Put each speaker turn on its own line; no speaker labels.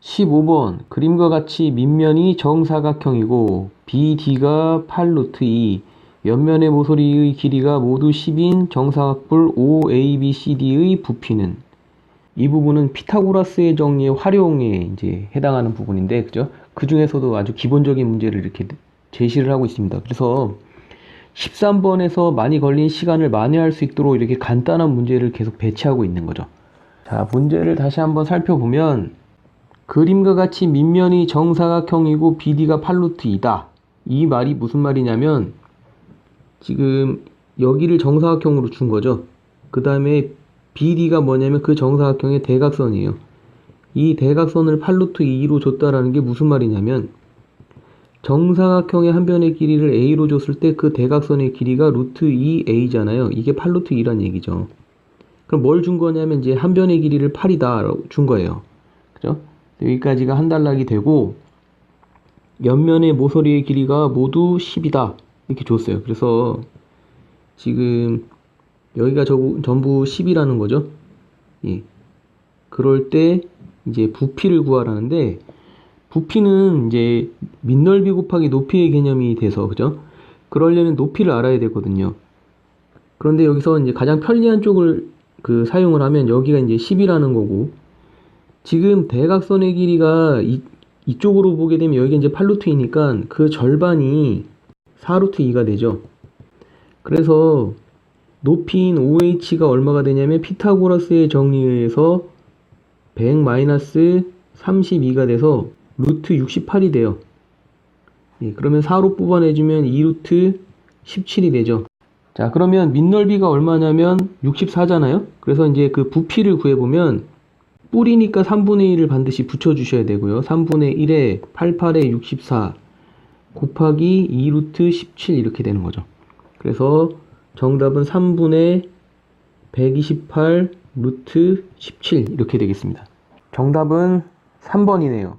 15번 그림과 같이 밑면이 정사각형이고 BD가 8루트 2 옆면의 모서리의 길이가 모두 10인 정사각뿔 OABCD의 부피는 이 부분은 피타고라스의 정리의 활용에 이제 해당하는 부분인데 그죠? 그 중에서도 아주 기본적인 문제를 이렇게 제시를 하고 있습니다. 그래서 13번에서 많이 걸린 시간을 만회할 수 있도록 이렇게 간단한 문제를 계속 배치하고 있는 거죠. 자, 문제를 다시 한번 살펴보면 그림과 같이 밑면이 정사각형이고 BD가 8루트 2다. 이 말이 무슨 말이냐면 지금 여기를 정사각형으로 준 거죠. 그 다음에 BD가 뭐냐면 그 정사각형의 대각선이에요. 이 대각선을 8루트 2로 줬다라는 게 무슨 말이냐면 정사각형의 한 변의 길이를 a로 줬을 때 그 대각선의 길이가 루트 2a잖아요. 이게 8루트 2란 얘기죠. 그럼 뭘 준 거냐면 이제 한 변의 길이를 8이다 준 거예요. 그죠? 여기까지가 한 단락이 되고 옆면의 모서리의 길이가 모두 10이다. 이렇게 줬어요. 그래서 지금 여기가 저, 전부 10이라는 거죠. 예. 그럴 때 이제 부피를 구하라는데 부피는 이제 밑넓이 곱하기 높이의 개념이 돼서 그죠? 그러려면 높이를 알아야 되거든요. 그런데 여기서 이제 가장 편리한 쪽을 그 사용을 하면 여기가 이제 10이라는 거고 지금 대각선의 길이가 이, 이쪽으로 보게 되면 여기가 이제 8루트이니까 그 절반이 4루트 2가 되죠. 그래서 높이인 OH가 얼마가 되냐면 피타고라스의 정리에 의해서 100-32가 돼서 루트 68이 돼요. 예, 그러면 4로 뽑아내주면 2루트 17이 되죠. 자, 그러면 밑 넓이가 얼마냐면 64잖아요? 그래서 이제 그 부피를 구해보면 뿌리니까 3분의 1을 반드시 붙여주셔야 되고요. 3분의 1에 88에 64 곱하기 2루트 17 이렇게 되는 거죠. 그래서 정답은 3분의 128 루트 17 이렇게 되겠습니다. 정답은 3번이네요.